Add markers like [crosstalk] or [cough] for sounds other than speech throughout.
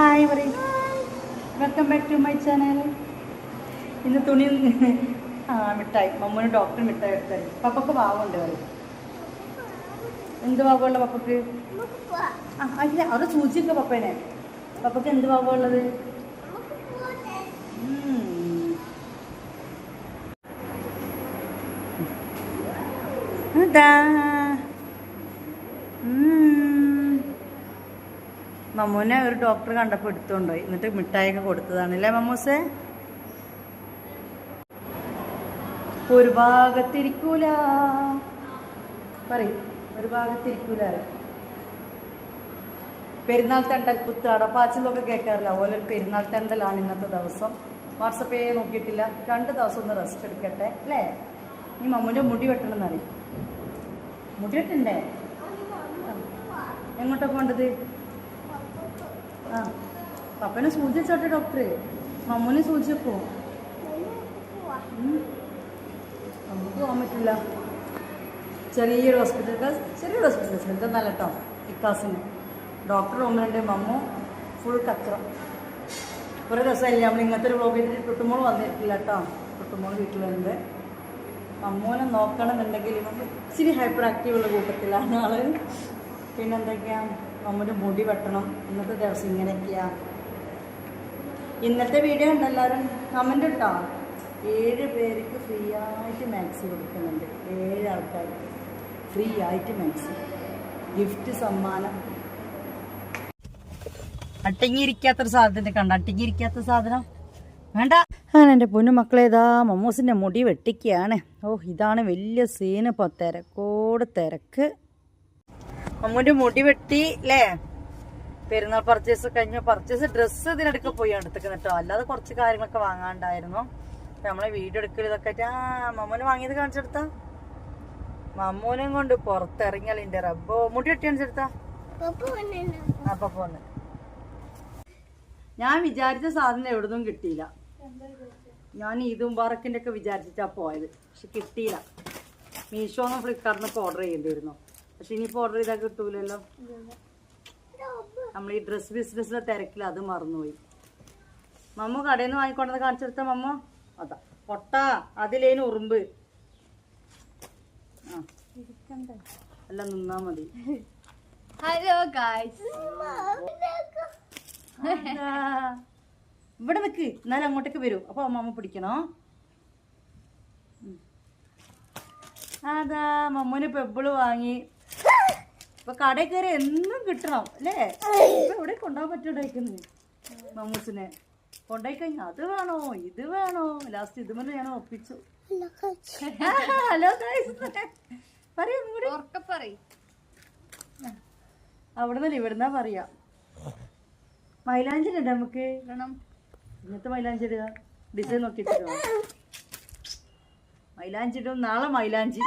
Hi പറയും welcome back to my channel ഇന്ന് തുണി ആ മിഠായി. മമ്മൂന് ഡോക്ടർ മിഠായി എടുത്തായി പപ്പക്ക് പാവമുണ്ട് പറയും. എന്ത് പാവമുള്ള പപ്പക്ക്? ആ അല്ല അവിടെ സൂചിക്ക പപ്പേനെ. പപ്പക്ക് എന്ത് പാവമുള്ളത് അതാ മമ്മൂനെ ഒരു ഡോക്ടർ കണ്ടപ്പോൾ എടുത്തുകൊണ്ടുപോയി എന്നിട്ട് മിഠായിയൊക്കെ കൊടുത്തതാണ് അല്ലേ മമ്മൂസേ? ഒരു ഭാഗത്തിരിക്കൂല. പറയും ഒരു ഭാഗത്തിരിക്കൂല. പെരുന്നാൾ തണ്ടൽ കുത്താട പാച്ചിലൊക്കെ കേൾക്കാറില്ല. ഒരു പെരുന്നാൾ തണ്ടലാണ് ഇന്നത്തെ ദിവസം. വാട്സപ്പ് ചെയ്യാൻ നോക്കിയിട്ടില്ല. രണ്ട് ദിവസം ഒന്ന് റെസ്റ്റ് എടുക്കട്ടെ അല്ലേ? ഈ മമ്മൂന്റെ മുടി വെട്ടണം എന്നറിയും മുടി വെട്ടണ്ടേ? എങ്ങോട്ടാണ് പോണ്ടത് ആ പപ്പനെ സൂചി ഡോക്ടറെ. മമ്മൂനെ സൂചി വെക്കോ ഉം. നമുക്ക് പോകാൻ പറ്റില്ല. ചെറിയൊരു ഹോസ്പിറ്റൽ ചെറിയൊരു ഹോസ്പിറ്റൽ ശ്രദ്ധ നല്ല കേട്ടോ ഇക്കാസിന് ഡോക്ടർ റൂമിലുണ്ട് മമ്മു ഫുൾ കത്ര കുറേ ദിവസമായില്ലേ നമ്മൾ ഇങ്ങനത്തെ ഒരു ബ്ലോഗ് ചെയ്തിട്ട് ടുട്ടുമോൾ വന്നിട്ടില്ല കേട്ടോ. ടുട്ടുമോൾ വീട്ടിലുണ്ട് മമ്മൂനെ നോക്കണമെന്നുണ്ടെങ്കിൽ ഇച്ചിരി ഹൈപ്പർ ആക്റ്റീവ് ഉള്ള കൂട്ടത്തിലാണ് ആൾ. പിന്നെ എന്തൊക്കെയാ നമ്മുടെ മുടി വെട്ടണം. ഇന്നത്തെ ദിവസം ഇങ്ങനെയൊക്കെയാ. ഇന്നത്തെ വീഡിയോ ഉണ്ട് എല്ലാവരും? കമന്റ് ഇട്ടോ? ഏഴ് പേർക്ക് ഫ്രീ ആയിട്ട് മാക്സി കൊടുക്കുന്നുണ്ട്. ഏഴ് ആൾക്കാർക്ക് ഫ്രീ ആയിട്ട് മാക്സി ഗിഫ്റ്റ് സമ്മാനം. അട്ടങ്ങിയിരിക്കാത്തൊരു സാധനത്തിന്റെ കണ്ട? അട്ടിങ്ങിയിരിക്കാത്ത സാധനം. വേണ്ട. അങ്ങനെ എന്റെ പൊന്നു മക്കളെ മമ്മൂസിന്റെ മുടി വെട്ടിക്കുകയാണ് ഓ ഇതാണ് വലിയ സീന്. ഇപ്പോൾ തിരക്കോട് തിരക്ക്. മമ്മൂന്റെ മുടി വെട്ടി അല്ലേ പെരുന്നാൾ പർച്ചേസ് കഴിഞ്ഞ പർച്ചേസ് ഡ്രസ്സ് ഇതിനിടയ്ക്ക് പോയി എടുത്തേക്കുന്ന കേട്ടോ അല്ലാതെ കുറച്ച് കാര്യങ്ങളൊക്കെ വാങ്ങാണ്ടായിരുന്നു. നമ്മളെ വീഡിയോ എടുക്കൽ ഇതൊക്കെ ആ മമ്മൂന് വാങ്ങിയത് കാണിച്ചെടുത്താ മമ്മൂനും കൊണ്ട് പുറത്തിറങ്ങിയാലിന്റെ റബ്ബോ. മുടി വെട്ടി കാണിച്ചെടുത്താ അപ്പൊ പോന്ന് ഞാൻ വിചാരിച്ച സാധനം എവിടുന്നും കിട്ടിയില്ല. ഞാൻ ഈദും ബാറക്കിന്റെ ഒക്കെ വിചാരിച്ചിട്ടാ പോയത്. പക്ഷെ കിട്ടിയില്ല. മീഷോന്ന് ഫ്ലിപ്കാർട്ടിനൊക്കെ ഓർഡർ ചെയ്യേണ്ടിയിരുന്നു പക്ഷെ ഇനിയിപ്പോ ഓർഡർ ചെയ്താൽ കിട്ടൂലല്ലോ. നമ്മൾ ഈ ഡ്രസ് ബിസിനസ്സിലെ തിരക്കിൽ അത് മറന്നുപോയി. മമ്മ കടയിൽ നിന്ന് വാങ്ങിക്കൊണ്ടത് കാണിച്ചെടുത്ത മമ്മ? അതാ പൊട്ട അതിലേന് ഉറുമ്പ്. ആ. അല്ല നിന്നാ മതി. Hello guys. ഇവിടെ നിക്ക് എന്നാലും അങ്ങോട്ടേക്ക് വരൂ. അപ്പൊ മമ്മ പിടിക്കണോ. അതാ മമ്മൂന് പെബിൾ വാങ്ങി. ഇപ്പൊ കടയിൽ കയറി എന്നും കിട്ടണം അല്ലേ? ഇപ്പൊ എവിടെ കൊണ്ടുപോകാൻ പറ്റൂടായിക്കുന്നു മമ്മൂസിനെ. കൊണ്ടുപോയി കഴിഞ്ഞാൽ അത് വേണോ? ഇത് വേണോ? ലാസ്റ്റ് ഇത് മുന്നേ ഞാൻ ഒപ്പിച്ചു. ഹലോ [laughs] പറയൂ കൂടി ഉറക്കെ പറയ്. അവിടെ നിന്ന് ഇവിടുന്നാ പറയാ? മൈലാഞ്ചി ഉണ്ട് നമുക്ക് ഇന്നത്തെ മൈലാഞ്ചി ഇടുക. ഡിസൈൻ നോക്കി മൈലാഞ്ചി ഇടും. നാളെ മൈലാഞ്ചി.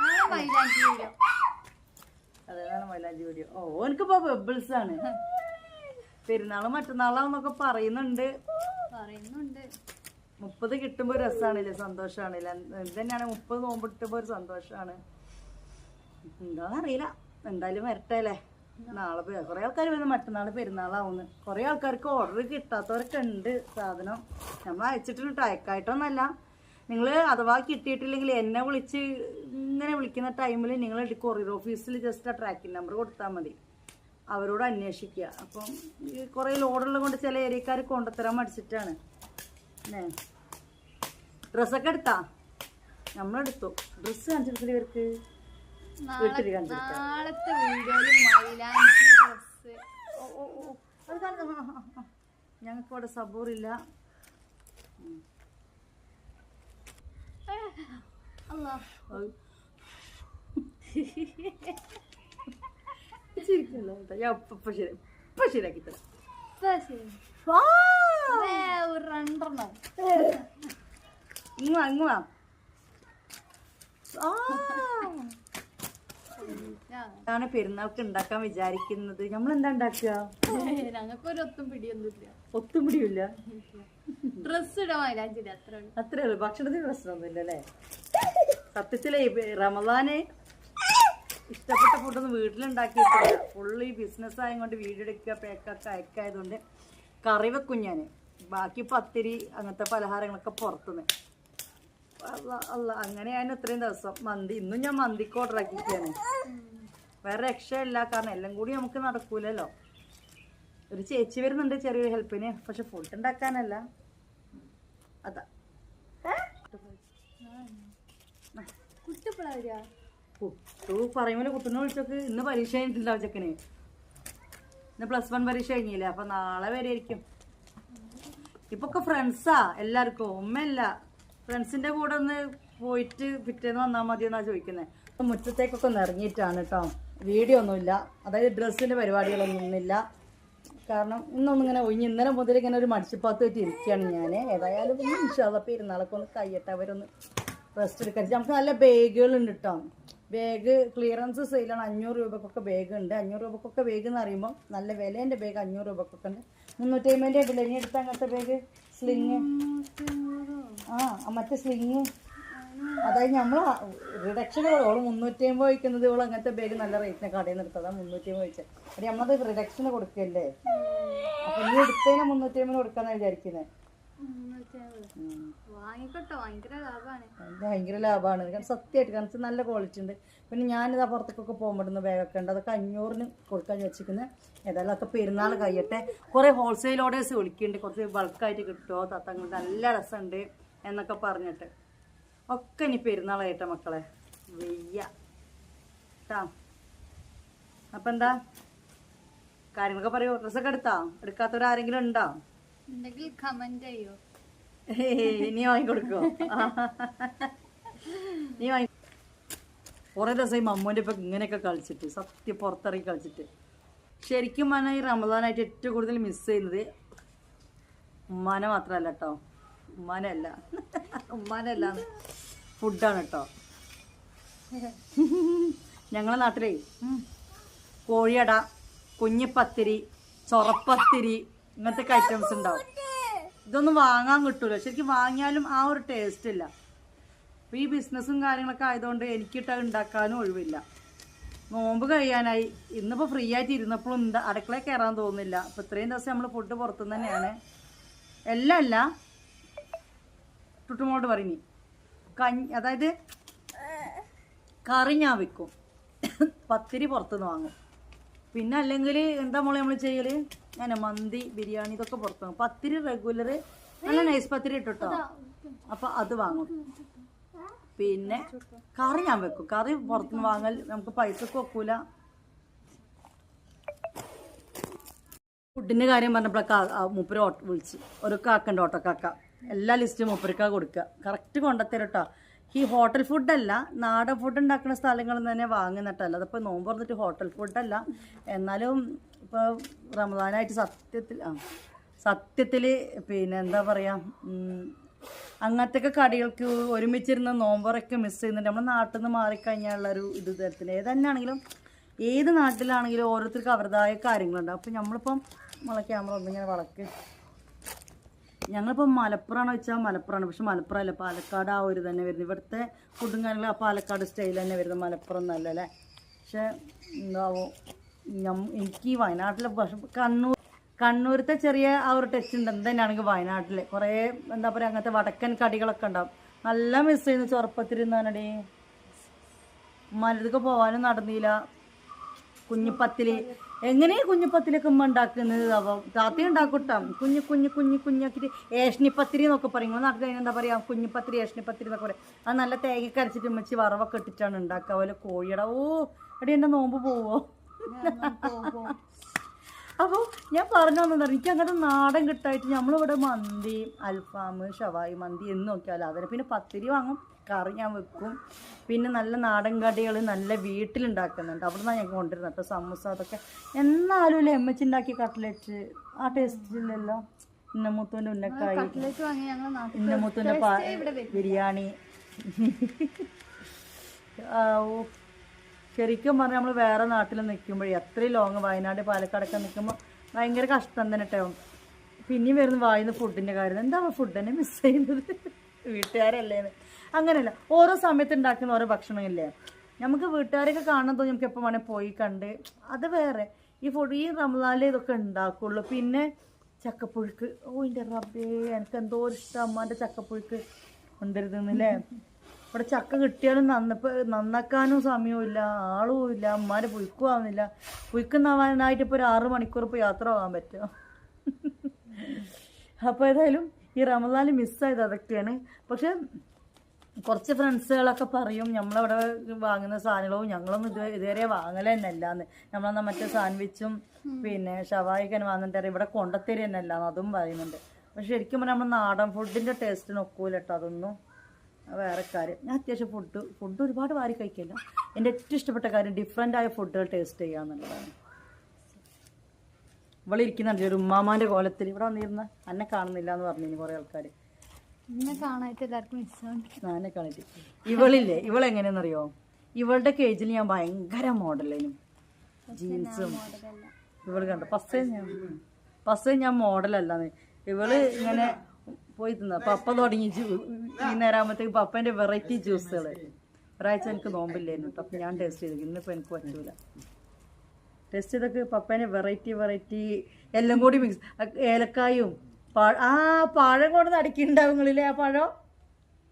നാളെ മൈലാഞ്ചി അതാണ് മൈലാഞ്ചി വീഡിയോ ഓ എനിക്കിപ്പോ ബബിൾസ് ആണ്. പെരുന്നാൾ മറ്റന്നാളാന്നൊക്കെ പറയുന്നുണ്ട്. പറയുന്നുണ്ട്. മുപ്പത് കിട്ടുമ്പോ ഒരു രസമാണില്ലേ സന്തോഷമാണില്ലേ ഇത് തന്നെയാണ് മുപ്പത് നോമ്പ് കിട്ടുമ്പോ ഒരു സന്തോഷമാണ് എന്താണെന്നറിയില്ല എന്തായാലും വരട്ടെ അല്ലേ? നാളെ കുറെ കുറേ ആൾക്കാർ വരുന്ന മറ്റന്നാൾ പെരുന്നാളാവുന്നു. കുറേ ആൾക്കാർക്ക് ഓർഡർ കിട്ടാത്തവരൊക്കെ ഉണ്ട് സാധനം. നമ്മൾ അയച്ചിട്ടുണ്ട് അയക്കായിട്ടൊന്നല്ല നിങ്ങൾ അഥവാ കിട്ടിയിട്ടില്ലെങ്കിൽ എന്നെ വിളിച്ച് ഇങ്ങനെ വിളിക്കുന്ന ടൈമിൽ നിങ്ങൾ കൊറിയർ ഓഫീസിൽ ജസ്റ്റ് ആ ട്രാക്കിംഗ് നമ്പർ കൊടുത്താൽ മതി. അവരോട് അന്വേഷിക്കുക അപ്പം ഈ കുറേ ലോഡുള്ളത് കൊണ്ട് ചില ഏരിയക്കാർ കൊണ്ടുത്തരാൻ മടിച്ചിട്ടാണ്. ഏ ഡ്രസ്സൊക്കെ എടുത്താ? നമ്മളെടുത്തു. ഡ്രസ്സ് കാണിച്ചെടുത്തില്ല ഇവർക്ക്? ഞങ്ങൾക്കവിടെ വീട്ടിൽ കാണിച്ചെടുക്കാം. അത് ഞങ്ങൾക്ക് ഇവിടെ സബൂറില്ല അല്ലാ അത് ചിരിക്കല്ലോ കേട്ടോ. ഞാൻ ഇപ്പൊ ശരി ഇപ്പൊ ശരിയാക്കി തരാം. ഒരു രണ്ടെണ്ണം. ഇങ്ങ് ഇങ്ങ് വാ. ആ. ഇതാണ് പെരുന്നാൾക്ക് ഉണ്ടാക്കാൻ വിചാരിക്കുന്നത്. നമ്മൾ എന്താ ഉണ്ടാക്കുക? ഞങ്ങൾക്കൊരു ഒത്തും പിടിയൊന്നുമില്ല. ഒത്തുപിടിയില്ല ഡ്രസ് ഇടാൻ അത്രേ ഉള്ളൂ. ഭക്ഷണത്തിന് പ്രശ്നമൊന്നുമില്ല അല്ലേ സത്യത്തിലെ റമദാന് ഇഷ്ടപ്പെട്ട ഫുഡൊന്നും വീട്ടിലുണ്ടാക്കിയിട്ടില്ല. ഫുള്ള് ഈ ബിസിനസ് ആയതുകൊണ്ട് വീഡിയോ എടുക്കുക പേക്കൊക്കെ അയക്കായതുകൊണ്ട് കറി വെക്കും ഞാൻ ബാക്കി പത്തിരി അങ്ങനത്തെ പലഹാരങ്ങളൊക്കെ പുറത്തുനിന്ന് അല്ല അല്ല അങ്ങനെയാണ് ഇത്രയും ദിവസം മന്തി ഇന്നും ഞാൻ മന്തിക്ക് ഓർഡർ ആക്കിയിട്ടാണ് വേറെ രക്ഷയില്ല കാരണം എല്ലാം കൂടി നമുക്ക് നടക്കൂലല്ലോ. ഒരു ചേച്ചി വരുന്നുണ്ട് ചെറിയൊരു ഹെൽപ്പിന് പക്ഷെ ഫുഡ് ഉണ്ടാക്കാനല്ല. അതാ. കുട്ടു പറയുമ്പോൾ കുട്ടുനെ വിളിച്ചൊക്കെ. ഇന്ന് പരീക്ഷ കഴിഞ്ഞിട്ടില്ല ചെക്കന് ഇന്ന് പ്ലസ് വൺ പരീക്ഷ കഴിഞ്ഞില്ലേ? അപ്പൊ നാളെ വരെ ആയിരിക്കും. ഇപ്പൊ ഒക്കെ ഫ്രണ്ട്സാ എല്ലാവർക്കും ഉമ്മയല്ല. ഫ്രണ്ട്സിന്റെ കൂടെ ഒന്ന് പോയിട്ട് പിറ്റേന്ന് വന്നാൽ മതി എന്നാ ചോദിക്കുന്നത് മുറ്റത്തേക്കൊക്കെ ഒന്ന് ഇറങ്ങിയിട്ടാണ് കേട്ടോ വീഡിയോ ഒന്നുമില്ല. അതായത് ഡ്രസ്സിന്റെ പരിപാടികളൊന്നുമില്ല കാരണം ഇന്നൊന്നും ഇങ്ങനെ ഒഴിഞ്ഞ് ഇന്നലെ മുതൽ ഇങ്ങനെ ഒരു മടിച്ചിപ്പാത്ത് വെച്ച് ഇരിക്കുകയാണ് ഞാൻ ഏതായാലും ഇൻഷാല്ല പെരുന്നാളൊക്കെ ഒന്ന് കയ്യട്ടെ അവരൊന്ന് റെസ്റ്റ് എടുക്കാൻ. നമുക്ക് നല്ല ബാഗുകളുണ്ട് കേട്ടോ ബാഗ് ക്ലിയറൻസ് സെയിലാണ് അഞ്ഞൂറ് രൂപക്കൊക്കെ ബാഗ് ഉണ്ട് അഞ്ഞൂറ് രൂപക്കൊക്കെ ബാഗ് എന്ന് പറയുമ്പോൾ നല്ല വിലേന്റെ ബാഗ് അഞ്ഞൂറ് രൂപക്കൊക്കെ ഉണ്ട്. മുന്നൂറ്റി അമ്പതിന്റെ ഉണ്ടല്ലോ. ഇനി എടുത്ത അങ്ങനത്തെ ബാഗ് സ്ലിങ് ആ മറ്റേ സ്ലിങ് അതായത് നമ്മൾ റിഡക്ഷൻ ഓൾ മുന്നൂറ്റി അമ്പത് വയ്ക്കുന്നത് ഓൾ അങ്ങനത്തെ ബാഗ് നല്ല റേറ്റിന് കടയിൽ നിന്ന് എടുത്തതാണ് മുന്നൂറ്റി അമ്പത് വെച്ചത് അപ്പം നമ്മളത് റിഡക്ഷന് കൊടുക്കല്ലേ? അപ്പം ഇനി എടുത്തതിനെ മുന്നൂറ്റി അമ്പതിന് കൊടുക്കാന്നാണ് വിചാരിക്കുന്നത് ഭയങ്കര ലാഭമാണ് കാരണം സത്യമായിട്ട് കാരണം ഇത് നല്ല ക്വാളിറ്റി ഉണ്ട്. പിന്നെ ഞാനിതാ പുറത്തേക്കൊക്കെ പോകുമ്പോഴൊന്ന് ബാഗൊക്കെ ഉണ്ട്. അതൊക്കെ അഞ്ഞൂറിന് കൊടുക്കാൻ വെച്ചിരിക്കുന്നത് ഏതായാലും ഒക്കെ പെരുന്നാൾ കഴിയട്ടെ. കുറേ ഹോൾസെയിൽ ഓർഡേഴ്സ് വിളിക്കുന്നുണ്ട്. കുറച്ച് ബൾക്കായിട്ട് കിട്ടുമോ തത്തങ്ങൾ നല്ല രസമുണ്ട് എന്നൊക്കെ പറഞ്ഞിട്ട്. ഒക്കെ ഇനി പെരുന്നാൾ കഴിയട്ടെ മക്കളെ. വെയ്യ. കേട്ടാ അപ്പം എന്താ കാര്യങ്ങളൊക്കെ പറയൂ. ഡ്രസ്സൊക്കെ എടുത്താ? എടുക്കാത്തവരാരെങ്കിലും ഉണ്ടോ? ഉണ്ടെങ്കിൽ കമന്റ് ചെയ്യോ. [laughs] നീ വാങ്ങിക്കൊടുക്കോ? [laughs] നീ വാങ്ങി കുറേ ദിവസമായി മമ്മൂന്റെ ഇപ്പം ഇങ്ങനെയൊക്കെ കളിച്ചിട്ട് സത്യം പുറത്തിറങ്ങി കളിച്ചിട്ട്. ശരിക്കും മന ഈ റമദാനായിട്ട് ഏറ്റവും കൂടുതൽ മിസ് ചെയ്യുന്നത് ഉമ്മാനെ മാത്രമല്ല കേട്ടോ ഉമ്മാനല്ല [laughs] ഉമ്മാനല്ല ഫുഡാണ് കേട്ടോ ഞങ്ങളെ നാട്ടിലേ കോഴിയട കുഞ്ഞിപ്പത്തിരി ചൊറപ്പത്തിരി ഇങ്ങനത്തെ ഐറ്റംസ് ഉണ്ടാവും. ഇതൊന്നും വാങ്ങാൻ കിട്ടൂല. ശരിക്കും വാങ്ങിയാലും ആ ഒരു ടേസ്റ്റ് ഇല്ല. അപ്പോൾ ഈ ബിസിനസ്സും കാര്യങ്ങളൊക്കെ ആയതുകൊണ്ട് എനിക്കിട്ട് ഉണ്ടാക്കാനും ഒഴിവില്ല. നോമ്പ് കഴിയാനായി. ഇന്നിപ്പോൾ ഫ്രീ ആയിട്ട് ഇരുന്നപ്പോഴും എന്താ അടുക്കളയിൽ കയറാൻ തോന്നുന്നില്ല. അപ്പോൾ ഇത്രയും ദിവസം നമ്മൾ ഫുഡ് പുറത്തുനിന്ന് തന്നെയാണ്. എല്ലാം അല്ല. ടുട്ടുമോട്ട് പറഞ്ഞു കഞ്ഞി അതായത് കറി ഞാൻ വെക്കും. പത്തിരി പുറത്തുനിന്ന് വാങ്ങും. പിന്നെ അല്ലെങ്കിൽ എന്താ മോളെ നമ്മൾ ചെയ്യൽ? ഞാൻ മന്തി ബിരിയാണി ഇതൊക്കെ പുറത്തു വാങ്ങും. പത്തിരി റെഗുലർ നല്ല നൈസ് പത്തിരി ഇട്ടോ അപ്പൊ അത് വാങ്ങും. പിന്നെ കറി ഞാൻ വെക്കും. കറി പുറത്തുനിന്ന് വാങ്ങൽ നമുക്ക് പൈസ വെക്കൂല. ഫുഡിന്റെ കാര്യം പറഞ്ഞപ്പോഴൊക്കെ മൂപ്പര് ഓട്ടോ വിളിച്ച്. ഒരു കാക്കണ്ട് ഓട്ടോക്കാക്ക. എല്ലാ ലിസ്റ്റും മൂപ്പരിക്കാ കൊടുക്കുക കറക്റ്റ് കൊണ്ടത്തരട്ടോ. ഈ ഹോട്ടൽ ഫുഡല്ല നാടൻ ഫുഡ് ഉണ്ടാക്കുന്ന സ്ഥലങ്ങളിൽ നിന്ന് തന്നെ വാങ്ങുന്നിട്ടല്ല. അതിപ്പോൾ നോമ്പ് പറഞ്ഞിട്ട് ഹോട്ടൽ ഫുഡല്ല എന്നാലും ഇപ്പോൾ റമദാനായിട്ട് സത്യത്തിൽ ആ സത്യത്തിൽ പിന്നെ എന്താ പറയുക അങ്ങനത്തെ കടികൾക്ക് ഒരുമിച്ചിരുന്ന നോമ്പറൊക്കെ മിസ് ചെയ്യുന്നുണ്ട്. നമ്മുടെ നാട്ടിൽ നിന്ന് മാറിക്കഴിഞ്ഞാലുള്ളൊരു ഇത് തരത്തിൽ ഏത് തന്നെയാണെങ്കിലും ഏത് നാട്ടിലാണെങ്കിലും ഓരോരുത്തർക്ക് അവരുടേതായ കാര്യങ്ങളുണ്ട്. അപ്പോൾ നമ്മളിപ്പം നമ്മളെ ക്യാമറ ഒന്നിങ്ങനെ വളക്ക്. ഞങ്ങളിപ്പോൾ മലപ്പുറമാണോ വെച്ചാൽ മലപ്പുറമാണ് പക്ഷെ മലപ്പുറം അല്ല പാലക്കാട് ആ ഒരു തന്നെ വരുന്നത്. ഇവിടുത്തെ ഫുഡും കാര്യങ്ങളും ആ പാലക്കാട് സ്റ്റൈൽ തന്നെ വരുന്നത്. മലപ്പുറം എന്നല്ല അല്ലേ? പക്ഷെ എന്താവോ എനിക്ക് ഈ വയനാട്ടിലെ ഭക്ഷ കണ്ണൂർ കണ്ണൂരത്തെ ചെറിയ ആ ഒരു ടച്ച് ഉണ്ട്. തന്നെയാണെങ്കിൽ വയനാട്ടിൽ കുറേ എന്താ പറയുക അങ്ങനത്തെ വടക്കൻ കടികളൊക്കെ ഉണ്ടാവും. നല്ല മിസ് ചെയ്യുന്നു ചെറുപ്പത്തിരുന്നാണടി മലതൊക്കെ പോകാനും നടന്നില്ല. കുഞ്ഞിപ്പത്തിൽ എങ്ങനെയാ കുഞ്ഞിപ്പത്തിലൊക്കെ ഉമ്മ ഉണ്ടാക്കുന്നത്? അവ താത്തി ഉണ്ടാക്കൂട്ടാ. കുഞ്ഞു കുഞ്ഞു കുഞ്ഞു കുഞ്ഞാക്കിട്ട് ഏഷ്ണിപ്പത്തിരി എന്നൊക്കെ പറയും. നിങ്ങളുടെ നാട്ടിൽ എന്താ പറയുക കുഞ്ഞിപ്പത്തിരി ഏഷ്ണിപ്പത്തിരി എന്നൊക്കെ പറയും. അത് നല്ല തേങ്ങ അരച്ചിട്ട് ഉമ്മച്ചി വറവൊക്കെ ഇട്ടിട്ടാണ് ഉണ്ടാക്കുക. അതുപോലെ കോഴിയുടെ ഓ അടി എന്റെ നോമ്പ് പോവോ? അപ്പോൾ ഞാൻ പറഞ്ഞു വന്നത് എനിക്ക് അങ്ങനത്തെ നാടൻ കിട്ടായിട്ട് നമ്മളിവിടെ മന്തി അൽഫാം ഷവായി മന്തി എന്ന് നോക്കിയാലും. അതിന് പിന്നെ പത്തിരി വാങ്ങും. കറി ഞാൻ വെക്കും. പിന്നെ നല്ല നാടൻ കടികൾ നല്ല വീട്ടിലുണ്ടാക്കുന്നുണ്ട്. അവിടെ നിന്നാണ് ഞങ്ങൾക്ക് കൊണ്ടുവരുന്നത് കേട്ടോ സമൂസ അതൊക്കെ എന്നാലും അല്ലേ എമ്മച്ചി ഉണ്ടാക്കിയ കട്ട്ലറ്റ്? ആ ടേസ്റ്റ് ഇല്ലല്ലോ. ഇന്നമുത്തൂന്റെ ഉന്നക്കായി. ഞങ്ങൾ ഇന്നമുത്തുവിന്റെ പാ ബിരിയാണി. [laughs] ശരിക്കും പറഞ്ഞാൽ നമ്മൾ വേറെ നാട്ടിൽ നിൽക്കുമ്പോഴേ അത്രയും ലോങ് വയനാട് പാലക്കാടൊക്കെ നിൽക്കുമ്പോൾ ഭയങ്കര കഷ്ടം തന്നെ കേട്ടോ പിന്നെയും വരുന്ന വായുന്ന ഫുഡിന്റെ കാര്യം. എന്താ ഫുഡ് തന്നെ മിസ് ചെയ്യുന്നത്? [laughs] വീട്ടുകാരല്ലേന്ന്. അങ്ങനെയല്ല. ഓരോ സമയത്ത് ഉണ്ടാക്കുന്ന ഓരോ ഭക്ഷണമില്ലേ നമുക്ക് വീട്ടുകാരൊക്കെ കാണാൻ തോന്നി നമുക്ക് എപ്പോൾ വേണേൽ പോയി കണ്ട് അത് വേറെ. ഈ ഫുഡ് ഈ റംലാലേ ഇതൊക്കെ ഉണ്ടാക്കുള്ളൂ. പിന്നെ ചക്കപ്പുഴുക്ക്. ഓ എന്റെ റബ്ബേ എനിക്ക് എന്തോ ഇഷ്ടം അമ്മാന്റെ ചക്കപ്പുഴുക്ക്. കൊണ്ടുവരുന്നല്ലേ ഇവിടെ ചക്ക കിട്ടിയാലും നന്നപ്പോ നന്നാക്കാനും സമയമില്ല ആളും ഇല്ല അമ്മാരെ പുഴുക്കും ആവുന്നില്ല പുഴുക്കുന്നാവാനായിട്ട് ഇപ്പോൾ ഒരു ആറ് മണിക്കൂർ ഇപ്പോൾ യാത്ര പോകാൻ പറ്റുമോ? അപ്പോൾ ഏതായാലും ഈ റമലാൽ മിസ്സായത് അതൊക്കെയാണ്. പക്ഷെ കുറച്ച് ഫ്രണ്ട്സുകളൊക്കെ പറയും നമ്മളവിടെ വാങ്ങുന്ന സാധനങ്ങളും ഞങ്ങളൊന്നും ഇത് ഇതുവരെ വാങ്ങല തന്നെ അല്ലാന്ന് മറ്റേ സാൻഡ്വിച്ചും പിന്നെ ഷവായിക്കാൻ വാങ്ങുന്നുണ്ട് ഇവിടെ കൊണ്ടത്തരി തന്നെ അല്ലാന്ന് അതും പറയുന്നുണ്ട്. പക്ഷെ ശരിക്കും പറഞ്ഞാൽ നമ്മൾ നാടൻ ഫുഡിന്റെ ടേസ്റ്റിന് ഒക്കൂല കേട്ടോ അതൊന്നും. അത് വേറെ കാര്യം. ഞാൻ അത്യാവശ്യം ഫുഡ് ഫുഡ് ഒരുപാട് വാരി കഴിക്കില്ല എന്റെ ഏറ്റവും ഇഷ്ടപ്പെട്ട കാര്യം ഡിഫറെന്റ് ആയ ഫുഡുകൾ ടേസ്റ്റ് ചെയ്യുക എന്നുള്ളതാണ് ഇവളിരിക്കുന്നുണ്ട് ഒരു ഉമ്മാമാന്റെ കോലത്തിൽ. ഇവിടെ വന്നിരുന്ന എന്നെ കാണുന്നില്ല എന്ന് പറഞ്ഞു കുറേ ആൾക്കാർ എന്നെ കാണായിട്ട് ഇവളില്ലേ? ഇവളെങ്ങനെയെന്നറിയോ ഇവളുടെ കേജിൽ ഞാൻ ഭയങ്കര മോഡലേനും ജീൻസും ഇവൾ കണ്ട? ഫസ്റ്റ് ഞാൻ ഫസ്റ്റ് ഞാൻ മോഡലല്ലാന്ന് ഇവൾ ഇങ്ങനെ പോയി തിന്ന. പപ്പ തുടങ്ങി ഈ നേരാകുമ്പോഴത്തേക്ക് പപ്പന്റെ വെറൈറ്റി ജ്യൂസുകൾ ഒരാഴ്ച എനിക്ക് നോമ്പില്ലായിരുന്നു കേട്ടോ. അപ്പം ഞാൻ ടേസ്റ്റ് ചെയ്തു. ഇന്നിപ്പോൾ എനിക്ക് പറ്റൂല. ടേസ്റ്റ് ചെയ്തൊക്കെ പപ്പേനെ വെറൈറ്റി വെറൈറ്റി എല്ലാം കൂടി മിക്സ് ഏലക്കായും ആ പഴം കൊണ്ട് നടുക്കിണ്ടാവുങ്ങളില്ലേ ആ പഴം?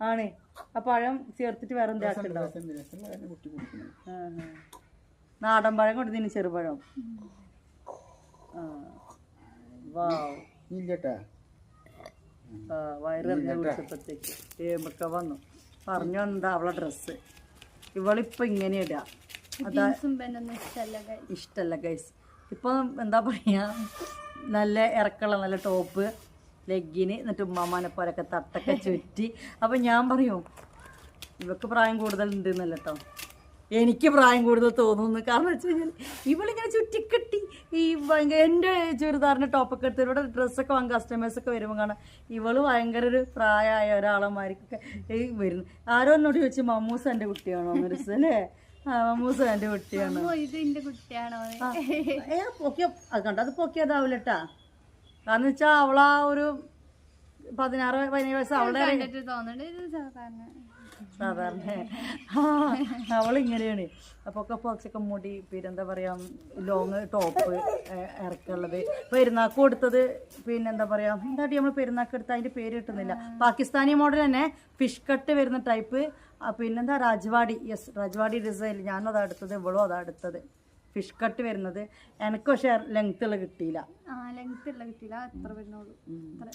ആണ്. ആ പഴം ചേർത്തിട്ട് വേറെ എന്താ ആക്കുണ്ടാവും ആ, ആ. നാടൻ പഴം കൊണ്ട് നിന്ന് ചെറുപഴം. വയറിറങ്ങി വിളിച്ചപ്പോഴത്തേക്ക്. ഏമ്പൊക്കെ വന്നു. പറഞ്ഞു എന്താ അവളെ ഡ്രസ്സ് ഇവളിപ്പോ ഇങ്ങനെ ഇടാ. അതാ. ഇഷ്ടല്ല ഗൈസ് ഇപ്പൊ എന്താ പറയാ? നല്ല ഇറക്കമുള്ള നല്ല ടോപ്പ് ലെഗിന് എന്നിട്ട് ഉമ്മാമാനെ പോലൊക്കെ തട്ടൊക്കെ ചുറ്റി. അപ്പൊ ഞാൻ പറയും ഇവക്ക് പ്രായം കൂടുതൽ ഉണ്ട് എന്നല്ല കേട്ടോ എനിക്ക് പ്രായം കൂടുതൽ തോന്നുന്നു. കാരണം വെച്ച് കഴിഞ്ഞാൽ ഇവളിങ്ങനെ ചുറ്റിക്കെട്ടി ഈ ഭയങ്കര എന്റെ ചുരിദാറിന്റെ ടോപ്പൊക്കെ എടുത്ത് ഇവിടെ ഡ്രസ്സൊക്കെ വാങ്ങും കസ്റ്റമേഴ്സൊക്കെ വരുമ്പോൾ കാണാം. ഇവൾ ഭയങ്കര ഒരു പ്രായമായ ഒരാളന്മാർക്കൊക്കെ ഈ വരുന്നു. ആരോ എന്നോട് ചോദിച്ചു മമ്മൂസ എന്റെ കുട്ടിയാണോ? എന്നൊരു അല്ലേ? മമ്മൂസ് എന്റെ കുട്ടിയാണോ? ഇത് എന്റെ കുട്ടിയാണോ ഏ പൊക്കിയ അത് കണ്ടോ? അത് പൊക്കിയതാവില്ലട്ടാ കാരണം വെച്ചാ അവളാ ഒരു പതിനാറ് പതിനേഴ് വയസ്സ് അവളുടെ സാധാരണ. അവളിങ്ങനെയാണ്. അപ്പൊ ഒക്കെ കുറച്ചൊക്കെ മുടി പിന്നെന്താ പറയാ ലോങ് ടോപ്പ് ഇറക്കുള്ളത്. പെരുന്നാക്ക് കൊടുത്തത് പിന്നെന്താ പറയാ എന്താട്ടി നമ്മൾ പെരുന്നാക്ക് എടുത്ത അതിന്റെ പേര് കിട്ടുന്നില്ല. പാകിസ്ഥാനി മോഡൽ തന്നെ ഫിഷ് കട്ട് വരുന്ന ടൈപ്പ് പിന്നെന്താ രാജ്വാടി. യെസ് രാജ്വാടി ഡിസൈൻ ഞാനും അതാ എടുത്തത് ഇവളും അതാ എടുത്തത്. ഫിഷ് കട്ട് വരുന്നത് എനിക്ക് പക്ഷേ ലെങ്ത് ഉള്ള കിട്ടിയില്ല. ആ ലെങ്ത് ഉള്ള കിട്ടിയില്ല. അത്ര എത്ര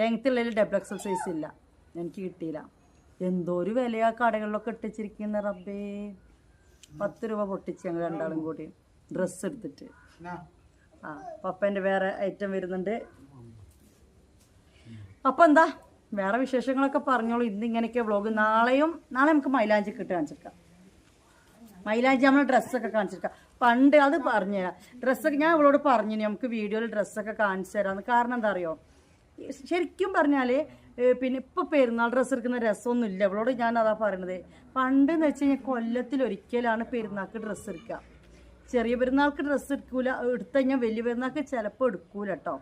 ലെങ്ത് ഉള്ളതിൽ ഡബിൾ എക്സൽ സൈസ് ഇല്ല. എനിക്ക് കിട്ടിയില്ല. എന്തോ ഒരു വിലയാ കടകളിലൊക്കെ ഇട്ടിച്ചിരിക്കുന്ന റബ്ബേ. പത്ത് രൂപ പൊട്ടിച്ച് ഞങ്ങൾ രണ്ടാളും കൂടി ഡ്രസ്സ് എടുത്തിട്ട്. ആ പപ്പന്റെ വേറെ ഐറ്റം വരുന്നുണ്ട്. അപ്പം എന്താ? വേറെ വിശേഷങ്ങളൊക്കെ പറഞ്ഞോളൂ. ഇന്ന് ഇങ്ങനെയൊക്കെ വ്ളോഗ് നാളെയും നാളെ നമുക്ക് മൈലാഞ്ചി കിട്ട് കാണിച്ചിരിക്കാം മൈലാഞ്ചി നമ്മൾ ഡ്രസ്സൊക്കെ കാണിച്ചിരിക്കാം പണ്ട് അത് പറഞ്ഞുതരാം. ഡ്രസ്സൊക്കെ ഞാൻ അവളോട് പറഞ്ഞു നമുക്ക് വീഡിയോയിൽ ഡ്രസ്സൊക്കെ കാണിച്ചു തരാമെന്ന് കാരണം എന്താ അറിയോ ശരിക്കും പറഞ്ഞാൽ പിന്നെ ഇപ്പോൾ പെരുന്നാൾ ഡ്രസ്സ് എടുക്കുന്ന രസമൊന്നുമില്ല. അവളോട് ഞാൻ അതാ പറയണത്. പണ്ട് എന്ന് വെച്ച് കഴിഞ്ഞാൽ കൊല്ലത്തിൽ ഒരിക്കലാണ് പെരുന്നാൾക്ക് ഡ്രസ്സ് എടുക്കുക ചെറിയ പെരുന്നാൾക്ക് ഡ്രസ്സ് എടുക്കൂല എടുത്തു കഴിഞ്ഞാൽ വലിയ പെരുന്നാൾക്ക് ചിലപ്പോൾ എടുക്കൂല കേട്ടോ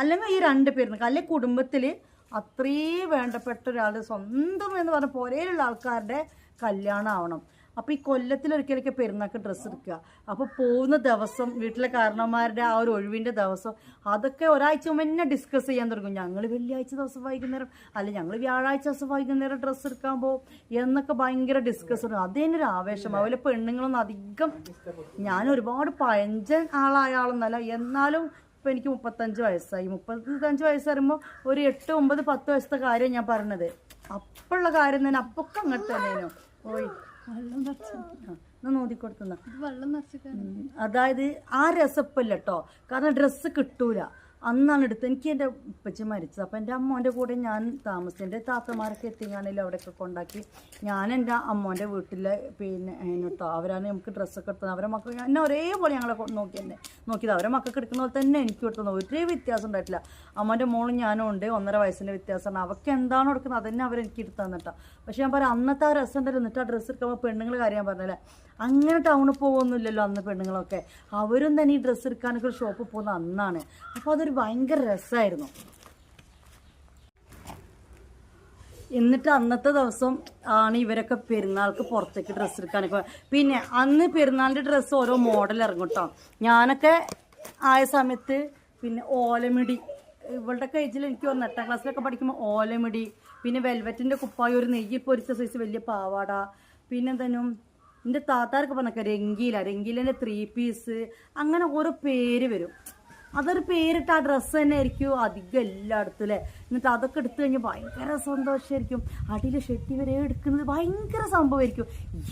അല്ലെങ്കിൽ ഈ രണ്ട് പെരുന്നാൾക്ക് അല്ലെങ്കിൽ കുടുംബത്തിൽ അത്രയും വേണ്ടപ്പെട്ട ഒരാൾ സ്വന്തം എന്ന് പറഞ്ഞ പോലെയുള്ള ആൾക്കാരുടെ കല്യാണം ആവണം. അപ്പോൾ ഈ കൊല്ലത്തിൽ ഒരിക്കലൊക്കെ പെരുന്നാൾക്ക് ഡ്രസ്സ് എടുക്കുക. അപ്പോൾ പോകുന്ന ദിവസം വീട്ടിലെ കാരണന്മാരുടെ ആ ഒരു ഒഴിവിന്റെ ദിവസം അതൊക്കെ ഒരാഴ്ച മുമ്പ് തന്നെ ഡിസ്കസ് ചെയ്യാൻ തുടങ്ങും. ഞങ്ങൾ വെള്ളിയാഴ്ച ദിവസം വൈകുന്നേരം അല്ല ഞങ്ങൾ വ്യാഴാഴ്ച ദിവസം വൈകുന്നേരം ഡ്രസ്സ് എടുക്കാൻ പോകും എന്നൊക്കെ ഭയങ്കര ഡിസ്കസ് തുടങ്ങും. അതിനൊരു ആവേശം അതുപോലെ പെണ്ണുങ്ങളൊന്നും അധികം ഞാൻ ഒരുപാട് പഴഞ്ചൻ ആളായ ആളൊന്നല്ല. എന്നാലും ഇപ്പം എനിക്ക് മുപ്പത്തഞ്ച് വയസ്സായി. മുപ്പത്തഞ്ച് വയസ്സ് പറയുമ്പോൾ ഒരു എട്ട് ഒമ്പത് പത്ത് വയസ്സത്തെ കാര്യം ഞാൻ പറഞ്ഞത്. അപ്പോഴുള്ള കാര്യം തന്നെ അപ്പൊക്കെ അങ്ങോട്ട് തന്നെയാണോ. ഓയ്. നിറച്ചിട്ടാണ് അതായത് ആ രസപ്പല്ല കേട്ടോ കാരണം ഡ്രസ്സ് കിട്ടൂല. അന്നാണ് എടുത്തത്. എനിക്ക് എന്റെ ഉപ്പച്ചി മരിച്ചത്. അപ്പം എന്റെ അമ്മോന്റെ കൂടെ ഞാൻ താമസിച്ചു. എന്റെ താത്തമാരൊക്കെ എത്തിങ്ങാണെങ്കിൽ അവിടെയൊക്കെ കൊണ്ടാക്കി. ഞാൻ എന്റെ അമ്മോന്റെ വീട്ടിൽ പിന്നെ കേട്ടോ അവരാണ് നമുക്ക് ഡ്രസ്സൊക്കെ എടുത്തത്. അവരെ മക്കൾ എന്നെ ഒരേപോലെ ഞങ്ങളെ നോക്കി എന്നെ നോക്കിയത്. അവരെ മക്കൾക്ക് എടുക്കുന്ന പോലെ തന്നെ എനിക്ക് എടുത്തത് ഒരു വ്യത്യാസം ഉണ്ടായിട്ടില്ല. അമ്മന്റെ മോളും ഞാനും ഉണ്ട്. ഒന്നര വയസ്സിന്റെ വ്യത്യാസമാണ്. അവർക്ക് എന്താണ് കൊടുക്കുന്നത്? അതന്നെ അവരെനിക്ക് എടുത്തു തന്നിട്ടാണ് പക്ഷേ ഞാൻ പറയാം അന്നത്തെ ആ രസം ഉണ്ടായിരുന്നു എന്നിട്ട് ആ ഡ്രസ്സ് എടുക്കുമ്പോൾ പെണ്ണുങ്ങൾ കാര്യം പറഞ്ഞല്ലേ? അങ്ങനെ ടൗണിൽ പോകുന്നില്ലല്ലോ അന്ന് പെണ്ണുങ്ങളൊക്കെ. അവരും തന്നെ ഈ ഡ്രസ്സ് എടുക്കാനൊക്കെ ഒരു ഷോപ്പിൽ പോകുന്ന അന്നാണ്. അപ്പോൾ അതൊരു ഭയങ്കര രസമായിരുന്നു എന്നിട്ട് അന്നത്തെ ദിവസം ആണ് ഇവരൊക്കെ പെരുന്നാൾക്ക് പുറത്തേക്ക് ഡ്രസ്സ് എടുക്കാനൊക്കെ പിന്നെ അന്ന് പെരുന്നാളിന്റെ ഡ്രസ്സ് ഓരോ മോഡൽ ഇറങ്ങും കേട്ടോ ഞാനൊക്കെ ആയ സമയത്ത് പിന്നെ ഓലമിടി. ഇവളുടെ ഏജിൽ എനിക്ക് തോന്നുന്നു എട്ടാം ക്ലാസ്സിലൊക്കെ പഠിക്കുമ്പോൾ ഓലമിടി. പിന്നെ വെൽവെറ്റിന്റെ കുപ്പായ ഒരു നെയ്യ് പൊരിച്ച സൈസ് വലിയ പാവാട. പിന്നെ എന്തെങ്കിലും എന്റെ താത്താർക്ക് പറഞ്ഞൊക്കെ രംഗീല രംഗീലന്റെ ത്രീ പീസ് അങ്ങനെ ഓരോ പേര് വരും. അതൊരു പേരിട്ട് ആ ഡ്രസ്സ് തന്നെ ആയിരിക്കും അധികം എല്ലായിടത്തും അല്ലേ? എന്നിട്ട് അതൊക്കെ എടുത്തു കഴിഞ്ഞാൽ ഭയങ്കര സന്തോഷമായിരിക്കും അടിയിൽ ഷെട്ടി വരെ എടുക്കുന്നത് ഭയങ്കര സംഭവമായിരിക്കും.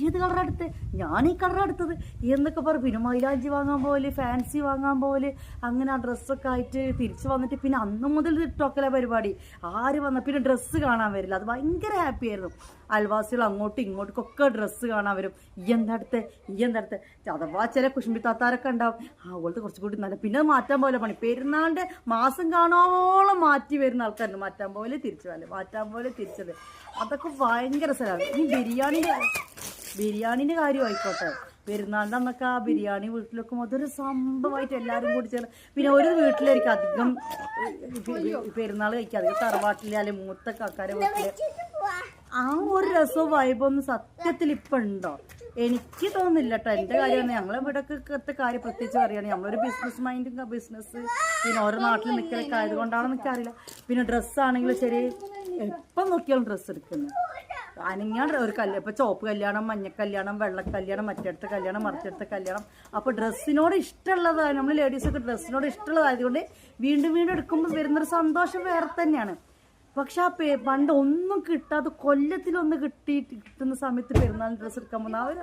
ഏത് കളറെടുത്ത് ഞാൻ ഈ കളറെടുത്തത് എന്നൊക്കെ പറയും പിന്നെ മൈലാഞ്ചി വാങ്ങാൻ പോലെ ഫാൻസി വാങ്ങാൻ പോലെ അങ്ങനെ ആ ഡ്രസ്സൊക്കെ ആയിട്ട് തിരിച്ച് വന്നിട്ട് പിന്നെ അന്ന് മുതൽ ടൊക്കല പരിപാടി. ആര് വന്ന പിന്നെ ഡ്രസ്സ് കാണാൻ വരില്ല. അത് ഭയങ്കര ഹാപ്പി ആയിരുന്നു. അയൽവാസികൾ അങ്ങോട്ടും ഇങ്ങോട്ടൊക്കെ ഡ്രസ്സ് കാണാൻ വരും. ഈ എന്തടുത്ത് ഈ എന്തടുത്ത് അഥവാ ചില കുശുമ്പി താത്താരൊക്കെ ഉണ്ടാവും. ആ അതുപോലത്തെ കുറച്ചുകൂടി നല്ല പിന്നെ മാറ്റാൻ പോലെ പണി. പെരുന്നാളിന്റെ മാസം കാണോളം മാറ്റി വരുന്ന ആൾക്കാരുണ്ട്. മാറ്റാൻ പോലെ തിരിച്ചു വരൽ മാറ്റാൻ പോലെ തിരിച്ചത്. അതൊക്കെ ഭയങ്കര സ്ഥലമാണ് ഇനി ബിരിയാണിന്റെ ബിരിയാണിന്റെ കാര്യം ആയിക്കോട്ടെ. പെരുന്നാളിന്റെ അന്നൊക്കെ ആ ബിരിയാണി വീട്ടിലൊക്കെ അതൊരു സംഭവമായിട്ട് എല്ലാവരും കൂടി ചേർന്ന് പിന്നെ ഒരു വീട്ടിലായിരിക്കും അധികം പെരുന്നാൾ കഴിക്കുക അധികം തറവാട്ടിലെ അല്ലെങ്കിൽ മൂത്ത കാക്കാരെ വീട്ടിൽ. ആ ഒരു രസവും വൈബൊന്നും സത്യത്തിൽ ഇപ്പൊ ഉണ്ടോ എനിക്ക് തോന്നുന്നില്ല കേട്ടോ എന്റെ കാര്യമാണ്. ഞങ്ങളെ ഇവിടെയൊക്കെ കാര്യം പ്രത്യേകിച്ച് പറയുകയാണെങ്കിൽ നമ്മളൊരു ബിസിനസ് മൈൻഡും ബിസിനസ് പിന്നെ ഓരോ നാട്ടിൽ നിൽക്കലൊക്കെ ആയതുകൊണ്ടാണെന്ന് എനിക്കറിയില്ല. പിന്നെ ഡ്രസ്സാണെങ്കിലും ശരി. എപ്പം നോക്കിയാലും ഡ്രസ്സ് എടുക്കുന്നത് അനങ്ങാണ്ട് ഒരു കല്യാണം ഇപ്പൊ ചോപ്പ് കല്യാണം മഞ്ഞ കല്യാണം വെള്ള കല്യാണം മറ്റടുത്ത കല്യാണം മറിച്ചടുത്ത കല്യാണം. അപ്പൊ ഡ്രസ്സിനോട് ഇഷ്ടമുള്ളതാണ് നമ്മൾ ലേഡീസൊക്കെ ഡ്രസ്സിനോട് ഇഷ്ടമുള്ളതായതുകൊണ്ട് വീണ്ടും വീണ്ടും എടുക്കുമ്പോൾ വരുന്നൊരു സന്തോഷം വേറെ തന്നെയാണ്. പക്ഷെ ആ പേ പണ്ട് ഒന്നും കിട്ടാതെ കൊല്ലത്തിലൊന്ന് കിട്ടി കിട്ടുന്ന സമയത്ത് പെരുന്നാൾ ഡ്രസ്സ് എടുക്കാൻ പോകുന്ന ആ ഒരു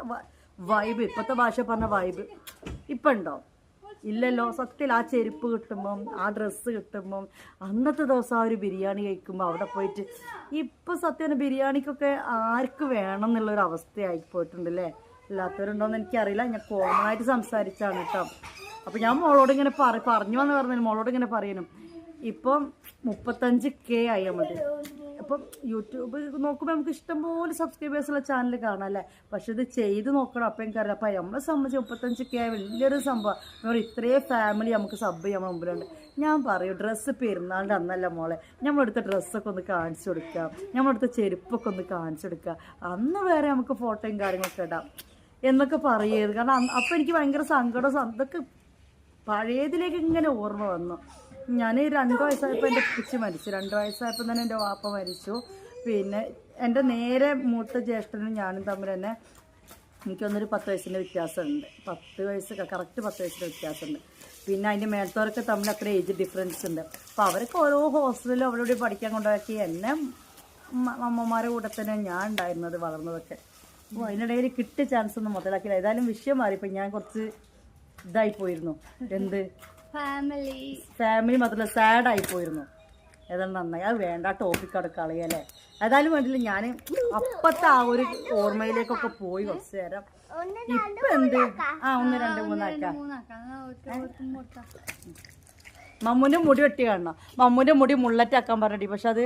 വൈബ് ഇപ്പോഴത്തെ ഭാഷ പറഞ്ഞ വൈബ് ഇപ്പം ഉണ്ടോ ഇല്ലല്ലോ. സത്യത്തിൽ ആ ചെരുപ്പ് കിട്ടുമ്പം ആ ഡ്രസ്സ് കിട്ടുമ്പം അന്നത്തെ ദിവസം ആ ഒരു ബിരിയാണി കഴിക്കുമ്പോൾ അവിടെ പോയിട്ട് ഇപ്പം സത്യം ബിരിയാണിക്കൊക്കെ ആർക്ക് വേണം എന്നുള്ളൊരു അവസ്ഥയായി പോയിട്ടുണ്ട് അല്ലേ ഇല്ലാത്തവരുണ്ടോയെന്ന് എനിക്കറിയില്ല. ഞാൻ കോമൺ ആയിട്ട് സംസാരിച്ചാണ് കേട്ടോ. അപ്പം ഞാൻ മോളോട് ഇങ്ങനെ പറ പറഞ്ഞു വന്ന് പറഞ്ഞു മോളോട് ഇങ്ങനെ പറയണം. ഇപ്പം മുപ്പത്തഞ്ച് കെ ആയാൽ മതി. അപ്പം യൂട്യൂബ് നോക്കുമ്പോൾ നമുക്ക് ഇഷ്ടംപോലെ സബ്സ്ക്രൈബേഴ്സുള്ള ചാനൽ കാണാം അല്ലേ? പക്ഷെ ഇത് ചെയ്ത് നോക്കണം. അപ്പം എനിക്കറിയാം അപ്പം നമ്മളെ സംബന്ധിച്ച് മുപ്പത്തഞ്ച് കെ വലിയൊരു സംഭവം. നമ്മൾ ഇത്രയും ഫാമിലി നമുക്ക് സബ് ചെയ്യാൻ മുമ്പിലുണ്ട്. ഞാൻ പറയൂ ഡ്രസ്സ് പെരുന്നാളിന്റെ അന്നല്ല മോളെ? നമ്മളെടുത്ത ഡ്രസ്സൊക്കെ ഒന്ന് കാണിച്ചു കൊടുക്കാം. നമ്മളെടുത്ത ചെരുപ്പൊക്കെ ഒന്ന് കാണിച്ചു കൊടുക്കുക അന്ന് വേറെ നമുക്ക് ഫോട്ടോയും കാര്യങ്ങളൊക്കെ ഇടാം എന്നൊക്കെ പറയരുത് കാരണം അപ്പം എനിക്ക് ഭയങ്കര സങ്കടം ഇതൊക്കെ പഴയതിലേക്ക് ഇങ്ങനെ ഓർമ്മ വന്നു. ഞാൻ രണ്ട് വയസ്സായപ്പോൾ എന്റെ കുച്ചി മരിച്ചു. രണ്ട് വയസ്സായപ്പോൾ തന്നെ എന്റെ വാപ്പ മരിച്ചു. പിന്നെ എന്റെ നേരെ മൂത്ത ജ്യേഷ്ഠനും ഞാനും തമ്മിൽ തന്നെ എനിക്കൊന്നൊരു പത്ത് വയസ്സിന്റെ വ്യത്യാസമുണ്ട്. പത്ത് വയസ്സ് കറക്റ്റ് പത്ത് വയസ്സിന്റെ വ്യത്യാസമുണ്ട്. പിന്നെ അതിന്റെ മേൽത്തവർക്ക് തമ്മിൽ അത്ര ഏജ് ഡിഫറൻസ് ഉണ്ട്. അപ്പോൾ അവരൊക്കെ ഓരോ ഹോസ്റ്റലിലും അവരോട് പഠിക്കാൻ കൊണ്ടുപോക്കി എന്നെ അമ്മമാരുടെ അമ്മമാരെ കൂടെ തന്നെ ഞാൻ ഉണ്ടായിരുന്നത് വളർന്നതൊക്കെ. അപ്പോൾ അതിനിടയിൽ കിട്ടിയ ചാൻസ് ഒന്നും മുതലാക്കിയില്ല. ഏതായാലും വിഷയം മാറി ഇപ്പം ഞാൻ കുറച്ച് ഇതായി പോയിരുന്നു. എന്ത്? ഫാമിലി ഫാമിലി മാത്രമല്ല സാഡ് ആയി പോയിരുന്നു. ഏതാണ്ട് നന്നായി. അത് വേണ്ട ടോപ്പിക് അവിടെ കളയല്ലേ ഏതായാലും വേണ്ടില്ല ഞാൻ അപ്പത്തെ ആ ഒരു ഓർമ്മയിലേക്കൊക്കെ പോയി കുറച്ച് നേരം. ഇപ്പൊ എന്ത്? ആ ഒന്ന് രണ്ട് മൂന്നാക്കാം. മമ്മൂന്റെ മുടി വെട്ടി കാണണം. മമ്മൂന്റെ മുടി മുള്ളറ്റ് ആക്കാൻ പറഞ്ഞിട്ട് പക്ഷെ അത്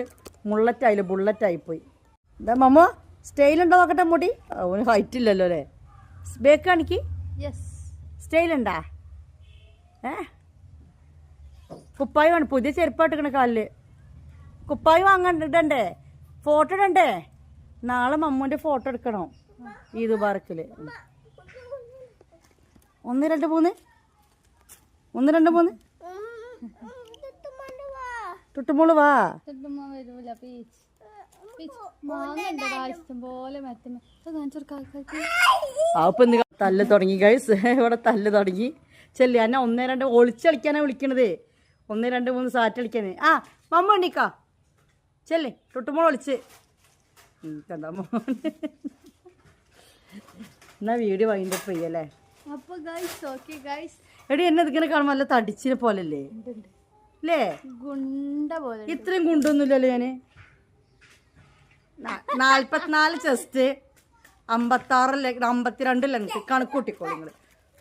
മുള്ളറ്റ് ആയില്ല ബുള്ളറ്റ് പോയി. എന്താ മമ്മ? സ്റ്റൈൽ ഉണ്ടോ നോക്കട്ടെ മുടി? അവന് ഹൈറ്റ് ഇല്ലല്ലോ അല്ലേ? ബേക്ക് കാണിക്ക്. സ്റ്റൈൽ ഉണ്ടാ? ഏ? കുപ്പായി വേണം. പുതിയ ചെരുപ്പാട്ടിക്കണ കാലിൽ. കുപ്പായി വാങ്ങണ്ടേ? ഇടണ്ടേ ഫോട്ടോ ഇടണ്ടേ? നാളെ മമ്മൂന്റെ ഫോട്ടോ എടുക്കണം. ഈദ് പാർക്കിൽ ഒന്ന് രണ്ട് മൂന്ന്. ഒന്ന് രണ്ട് മൂന്ന്. തുട്ടുമോൾ വാ. എന്ത് തല്ല് തുടങ്ങി ഗൈസ് [laughs] ഇവിടെ തല്ല് തുടങ്ങി. ചെല്ലി എന്നെ ഒന്നേ രണ്ട് ഒളിച്ചളിക്കാനാ വിളിക്കണത്. ഒന്ന് രണ്ട് മൂന്ന് സാറ്റ് കളിക്കാന് ആ മമ്മ എണ്ണിക്കാ ചെല്ലേ തൊട്ടുമോൾ ഒളിച്ച് എന്താ മോൻ എന്നാ വീട് വൈകിട്ട് ഗൈസ് എടി എന്നെ ഇതിങ്ങനെ കാണുമ്പോൾ നല്ല തടിച്ചിനെ പോലല്ലേ? അല്ലേ ഗുണ്ട പോലെ ഇത്രയും കൊണ്ടൊന്നുമില്ലല്ലോ ഞാൻ. നാല്പത്തിനാല് ചെസ്റ്റ് അമ്പത്താറ് ലെ അമ്പത്തിരണ്ട് ലെങ്ത് കണക്കൂട്ടിക്കോ നിങ്ങൾ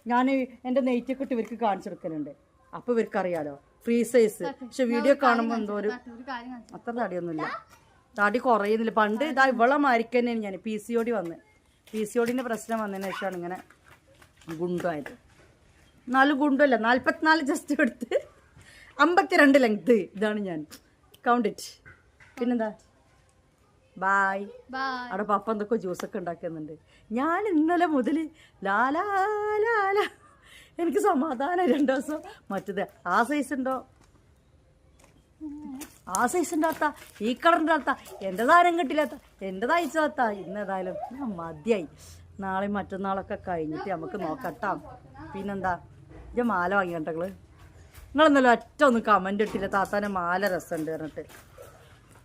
ഞാൻ എന്റെ നെയ്റ്റൊക്കെ ഇട്ട് ഇവർക്ക് കാണിച്ചു കൊടുക്കലുണ്ട്. അപ്പോൾ ഇവർക്ക് അറിയാലോ ഫ്രീ സൈസ്. പക്ഷെ വീഡിയോ കാണുമ്പോൾ എന്തോ ഒരു അത്ര തടിയൊന്നുമില്ല. തടി കുറയുന്നില്ല. പണ്ട് ഇതാ ഇവളെ മാരിക്ക തന്നെയാണ് ഞാൻ പി സി ഓടി വന്ന്. പി സി ഓടിന്റെ പ്രശ്നം വന്നതിന് ശേഷമാണ് ഇങ്ങനെ ഗുണ്ടായത് നാല് ഗുണ്ടല്ല നാൽപ്പത്തിനാല് ജസ്റ്റ് എടുത്ത് അമ്പത്തിരണ്ട് ലെങ്ത് ഇതാണ് ഞാൻ. കൗണ്ട് ഇറ്റ് പിന്നെന്താ? ബായ് ബൈ അവിടെ പപ്പ എന്തൊക്കെ ജ്യൂസൊക്കെ ഉണ്ടാക്കുന്നുണ്ട് ഞാൻ ഇന്നലെ മുതൽ ലാലാ ലാല എനിക്ക് സമാധാനം രണ്ടു ദിവസം. മറ്റത് ആ സൈസ് ഉണ്ടോ? ആ സൈസ് ഉണ്ടാത്ത ഈ കളറിന്റെ അത്ത? എന്റെ താരം കിട്ടില്ലാത്ത എന്റെ തയ്ച്ചാത്ത ഇന്ന് ഏതായാലും ഞാൻ മതിയായി. നാളെ മറ്റന്നാളൊക്കെ കഴിഞ്ഞിട്ട് നമുക്ക് നോക്കട്ടാം പിന്നെന്താ? ഇത് മാല വാങ്ങിക്കണ്ടങ്ങൾ നിങ്ങളെന്നല്ലോ ഒറ്റ ഒന്ന് കമന്റ് ഇട്ടില്ല. താത്താനെ മാല രസമുണ്ട് പറഞ്ഞിട്ട്.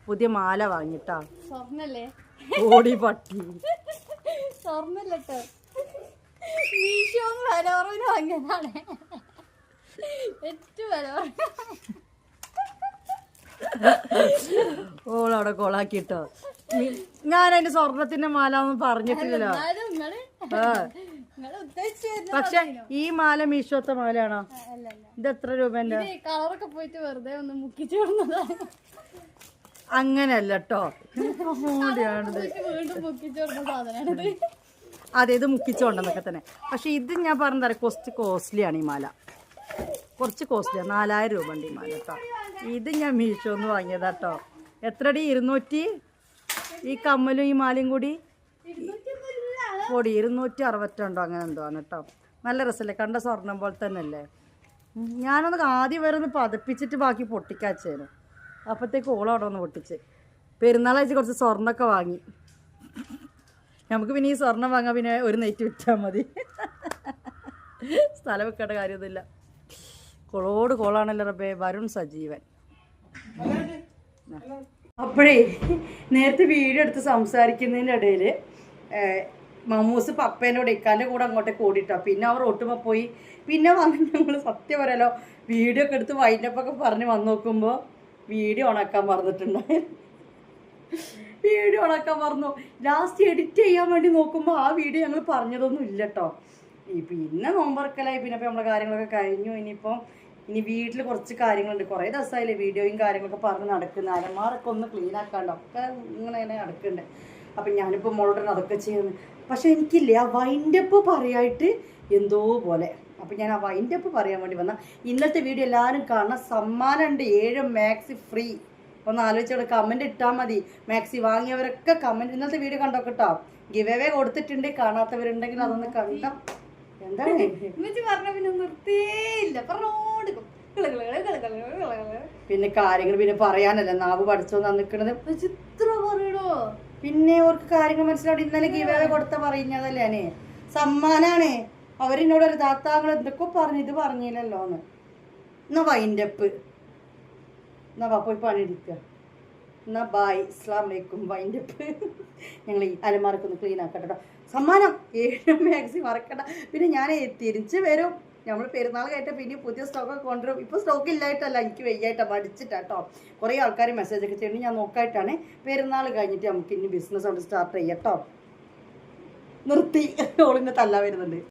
പുതിയ മാല വാങ്ങിട്ടാ. സ്വർണല്ലേ? ഓടി പട്ടി. സ്വർണല്ലോ വില കുറവിന് വാങ്ങിയതാണ് ഏറ്റവും കുറവ് ഓളവിടെ കൊളാക്കിട്ടോ. ഞാൻ അതിന്റെ സ്വർണത്തിന്റെ മാല ഒന്നും പറഞ്ഞിട്ടില്ലല്ലോ പക്ഷെ ഈ മാല മീശോത്തെ മാലയാണോ? ഇത് എത്ര രൂപന്റെ കളറൊക്കെ പോയിട്ട് വെറുതെ ഒന്ന് മുക്കിച്ചു അങ്ങനെയല്ല കേട്ടോ പോയിട്ട് വീണ്ടും മുക്കിച്ചു സാധനമാണിത് അതെ ഇത് മുക്കിച്ചോണ്ടെന്നൊക്കെ തന്നെ. പക്ഷെ ഇത് ഞാൻ പറഞ്ഞ തരാം കുറച്ച് കോസ്റ്റ്ലിയാണ് ഈ മാല. കുറച്ച് കോസ്റ്റ്ലിയാണ് നാലായിരം രൂപ ഉണ്ട് ഈ മാല കേട്ടോ ഇത് ഞാൻ മീഷോ എന്ന് വാങ്ങിയതാ കേട്ടോ എത്രടി? ഇരുന്നൂറ്റി? ഈ കമ്മലും ഈ മാലയും കൂടി? പൊടി ഇരുന്നൂറ്റി അറുപത്തിരണ്ടോ അങ്ങനെ എന്തോ ആണ് കേട്ടോ നല്ല രസമല്ലേ കണ്ട സ്വർണം പോലെ തന്നെ അല്ലേ ഞാനൊന്ന് ആദ്യം വരെ ഒന്ന് പതപ്പിച്ചിട്ട് ബാക്കി പൊട്ടിക്കാച്ചേനു. അപ്പോഴത്തേക്ക് ഓളവിടെ ഒന്ന് പൊട്ടിച്ച്. പെരുന്നാളാഴ്ച കുറച്ച് സ്വർണമൊക്കെ വാങ്ങി. നമുക്ക് പിന്നെ ഈ സ്വർണം വാങ്ങാൻ പിന്നെ ഒരു നെറ്റ് വിറ്റാൽ മതി. സ്ഥലം വെക്കേണ്ട കാര്യമൊന്നുമില്ല. കൊളോട് കോളാണല്ലോ റബ്ബേ വരുൺ സജീവൻ. അപ്പോഴേ നേരത്തെ വീഡിയോ എടുത്ത് സംസാരിക്കുന്നതിന്റെ ഇടയിൽ മമ്മൂസ് പപ്പേനോട് ഇക്കാന്റെ കൂടെ അങ്ങോട്ടേക്ക് ഓടിട്ടോ പിന്നെ അവർ ഒട്ടുമ്പോൾ പോയി. പിന്നെ വന്ന് ഞങ്ങൾ സത്യം പറയാലോ വീഡിയോ ഒക്കെ എടുത്ത് വൈൻഡപ്പൊക്കെ പറഞ്ഞ് വന്നു നോക്കുമ്പോൾ വീഡിയോ ഓണാക്കാൻ മറന്നിട്ടുണ്ടായിരുന്നു വീഡിയോ ഓണാക്കാൻ പറഞ്ഞു ലാസ്റ്റ് എഡിറ്റ് ചെയ്യാൻ വേണ്ടി നോക്കുമ്പോൾ ആ വീഡിയോ ഞങ്ങൾ പറഞ്ഞതൊന്നും ഇല്ല കേട്ടോ ഈ പിന്നെ നോമ്പറക്കലായി. പിന്നെ ഇപ്പം നമ്മുടെ കാര്യങ്ങളൊക്കെ കഴിഞ്ഞു. ഇനിയിപ്പം ഇനി വീട്ടിൽ കുറച്ച് കാര്യങ്ങളുണ്ട്. കുറേ ദിവസമായില്ലേ വീഡിയോയും കാര്യങ്ങളൊക്കെ പറഞ്ഞ് നടക്കുന്ന. അലമാറൊക്കെ ഒന്ന് ക്ലീൻ ആക്കാണ്ട്. ഒക്കെ ഇങ്ങനെ തന്നെ നടക്കുന്നുണ്ട് അപ്പം ഞാനിപ്പോൾ മോളോട് അതൊക്കെ ചെയ്യുന്നു. പക്ഷേ എനിക്കില്ലേ ആ വൈൻഡപ്പ് പറയായിട്ട് എന്തോ പോലെ. അപ്പം ഞാൻ ആ വൈൻഡപ്പ് പറയാൻ വേണ്ടി വന്ന. ഇന്നത്തെ വീഡിയോ എല്ലാവരും കാണണം. സമ്മാനമുണ്ട് ഏഴ് മാക്സി ഫ്രീ ഒന്ന് ആലോചിച്ചോളൂ കമന്റ് ഇട്ടാൽ മതി. മാക്സി വാങ്ങിയവരൊക്കെ കമന്റ് ഇന്നത്തെ വീഡിയോ കണ്ടോ കേട്ടോ ഗിവ് അവേ കൊടുത്തിട്ടുണ്ട്. കാണാത്തവരുണ്ടെങ്കിൽ അതൊന്ന് കണ്ടോ. എന്താണ്? ഉമ്മച്ചി പറഞ്ഞ പിന്നെ നിർത്തിയില്ല. പറഞ്ഞോടുക്കും. പിന്നെ കാര്യങ്ങൾ പിന്നെ പറയാനല്ല? നാവ് പഠിച്ചോ നിൽക്കണത് ചിത്ര പറയണോ? പിന്നെ അവർക്ക് കാര്യങ്ങൾ മനസ്സിലാവും ഇന്നലെ ഗിവ് അവേ കൊടുത്ത പറയുന്നതല്ലേ ഞാൻ. സമ്മാനാണ്. അവരെന്നോട് ഒരു താത്താങ്ങൾ എന്തൊക്കെ പറഞ്ഞു ഇത് പറഞ്ഞില്ലല്ലോ എന്ന് എന്നാ വൈൻഡപ്പ്. എന്നാ പോയി പണിയെടുക്കുക എന്നാ ബായ് ഇസ്ലാം വലൈക്കും വൈൻഡപ്പ് ഞങ്ങൾ ഈ അലമാർക്കൊന്ന് ക്ലീൻ ആക്കട്ടെ കേട്ടോ സമ്മാനം. ഏഴ് മാക്സി മറക്കണ്ട. പിന്നെ ഞാൻ തിരിച്ച് വരും. നമ്മൾ പെരുന്നാൾ കേട്ട പിന്നെ പുതിയ സ്റ്റോക്കൊക്കെ കൊണ്ടുവരും. ഇപ്പോൾ സ്റ്റോക്ക് ഇല്ലായിട്ടല്ല എനിക്ക് വയ്യായിട്ടാണ് മടിച്ചിട്ടാട്ടോ കുറേ ആൾക്കാർ മെസ്സേജ് ഒക്കെ ചെയ്യണം ഞാൻ നോക്കായിട്ടാണ്. പെരുന്നാൾ കഴിഞ്ഞിട്ട് നമുക്ക് ഇനി ബിസിനസ് കൊണ്ട് സ്റ്റാർട്ട് ചെയ്യാം കേട്ടോ നിർത്തി. ഓളിനെ തല്ലാൻ വരുന്നുണ്ട്.